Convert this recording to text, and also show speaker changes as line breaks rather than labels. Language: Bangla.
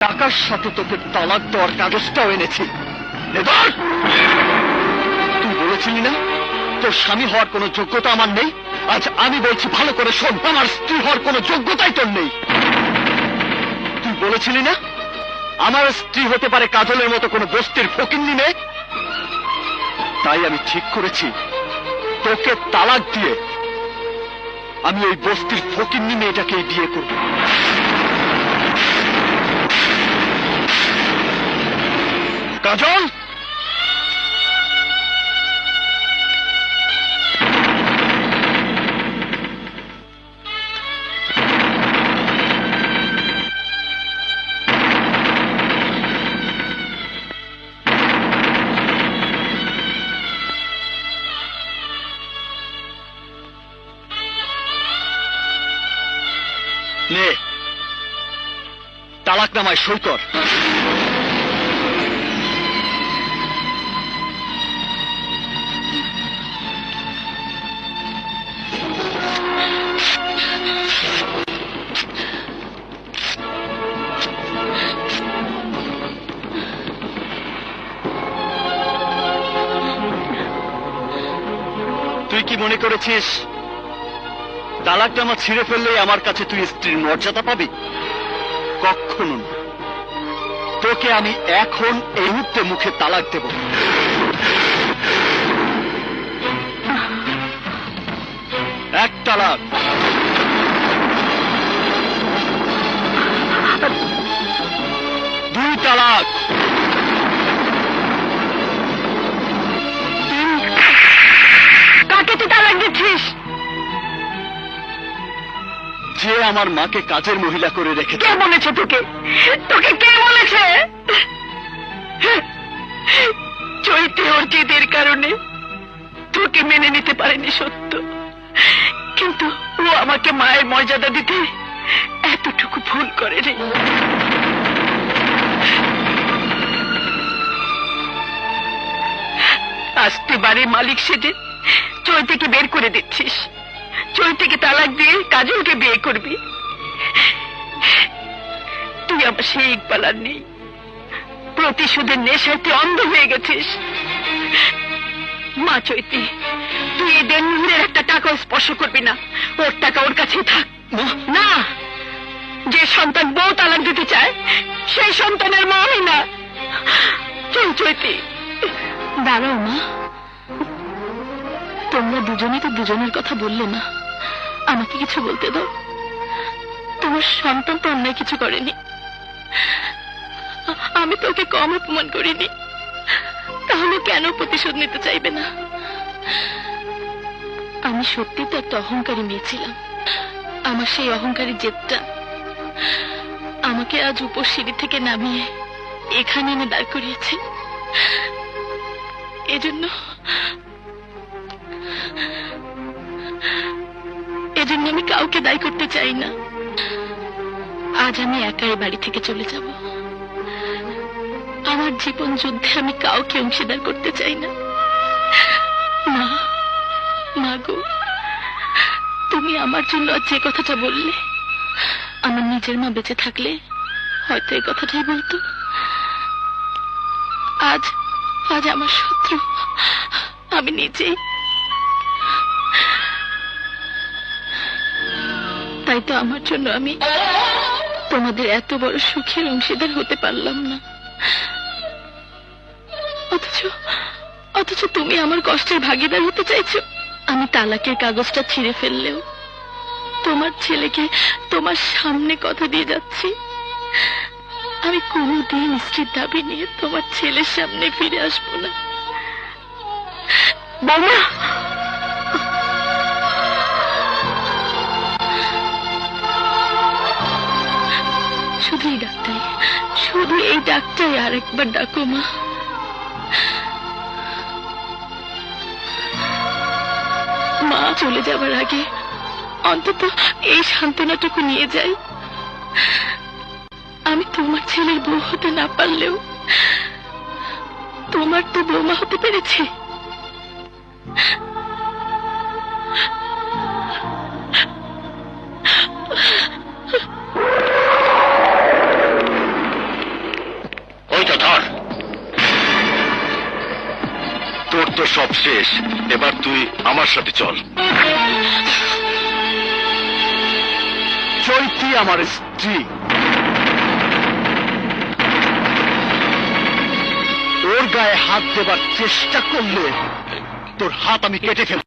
টাকার সাথে তোকে তালাক দেওয়ার কাগজটাও এনেছি। তুই বলেছিলি না? তোর স্বামী হওয়ার কোনো যোগ্যতা আমার নেই। আজ আমি বলছি, ভালো করে শোন, আমার স্ত্রী হওয়ার কোনো যোগ্যতাই তোর নেই। তুই বলেছিলি না? আমার স্ত্রী হতে পারে কাজলের মতো কোনো বস্তির ফকিন্নি মেয়ে? তাই আমি ঠিক করেছি। তোকে তালাক দিয়ে আমি ওই বস্তির ফকিন্নি মেয়েটাকেই বিয়ে করব। কাজল? নে। তালাক নামায় সই কি মনে করেছিস? তালাক জামা ছিঁড়ে ফেললেই আমার কাছে তুই স্ত্রীর মর্যাদা পাবি? কখনো না। তোকে আমি এখন এই মুহূর্তে মুখে তালাক দেব। এক তালাক। দুই তালাক। আমার মাকে কাজের মহিলা করে রেখেছে।
কে বলেছে তোকে? তোকে কে বলেছে? চৈতে অর্জিতের কারণে তোকে মেনে নিতে পারেনি সত্য। কিন্তু ও আমাকে মায়ের মর্যাদা দিতে এতটুকু ভুল করেনি। আসতে বাড়ির মালিক সেজে চৈতেকে বের করে দিচ্ছিস। চৈতেকে তালাক দিয়ে কাজলকে বিয়ে করবি? তুই আমার সেই ইকবাল আর নেই। প্রতিশোধের নেশায় তুই অন্ধ হয়ে গেছিস। মা চৈতি তুই এই দেনমুহুরের একটা টাকা স্পর্শ করবি না। ওর টাকা ওর কাছেই থাক। না যে সন্তান বউ তালাক দিতে চায় সেই সন্তানের মা আমি না। চল চৈতি। দাঁড়াও মা। তোমরা দুজনেই তো দুজনের কথা বললে না। আমাকে কিছু বলতে দাও। তোমার সন্তান তো অন্যায় কিছু করেনি। আমি তোকে কম অপমান করিনি। তাহলে কেন প্রতিশোধ নিতে চাইবে না? আমি সত্যি তো একটা অহংকারী মেয়ে ছিলাম। আমার সেই অহংকারী জেদটা আমাকে আজ উপর সিঁড়ি থেকে নামিয়ে এখানে এনে দাঁড় করিয়েছে। এজন্য এজন্য আমি কাউকে দায়ী করতে চাই না। আজ আমি একাই বাড়ি থেকে চলে যাব। আমার জীবন যুদ্ধে আমি কাউকে অংশীদার করতে চাই না। মা গো, তুমি আমার জন্য যে কথাটা বললে, আমার নিজের মা বেঁচে থাকলে হয়তো এই কথাটাই বলতো। আজ আজ আমার শত্রু, আমি নিজেই তাই তো আমার জন্য আমি তোমাদের এত বড় সুখের অংশীদার হতে পারলাম না। অথচ অথচ তুমি আমার কষ্টের ভাগিদার হতে চাইছো। আমি তালাকের কাগজটা ছিঁড়ে ফেললেও তোমার ছেলেকে তোমার সামনে কথা দিয়ে যাচ্ছি। আমি কোনোদিন স্ত্রীর দাবি নিয়ে তোমার ছেলের সামনে ফিরে আসব না। বৌমা! ডাক্তার আর একবার ডাকো মা। মা চলে যাবার আগে অন্তত এই সান্ত্বনাটুকু নিয়ে যাই। আমি তোমার ছেলের বউ হতে না পারলেও তোমার তো বৌমা হতে পেরেছে।
তোর তো সব শেষ। এবার তুই আমার সাথে চল।
চৈতি আমার স্ত্রী। ওর গায়ে হাত দেবার চেষ্টা করলে তোর হাত আমি কেটে ফেলব।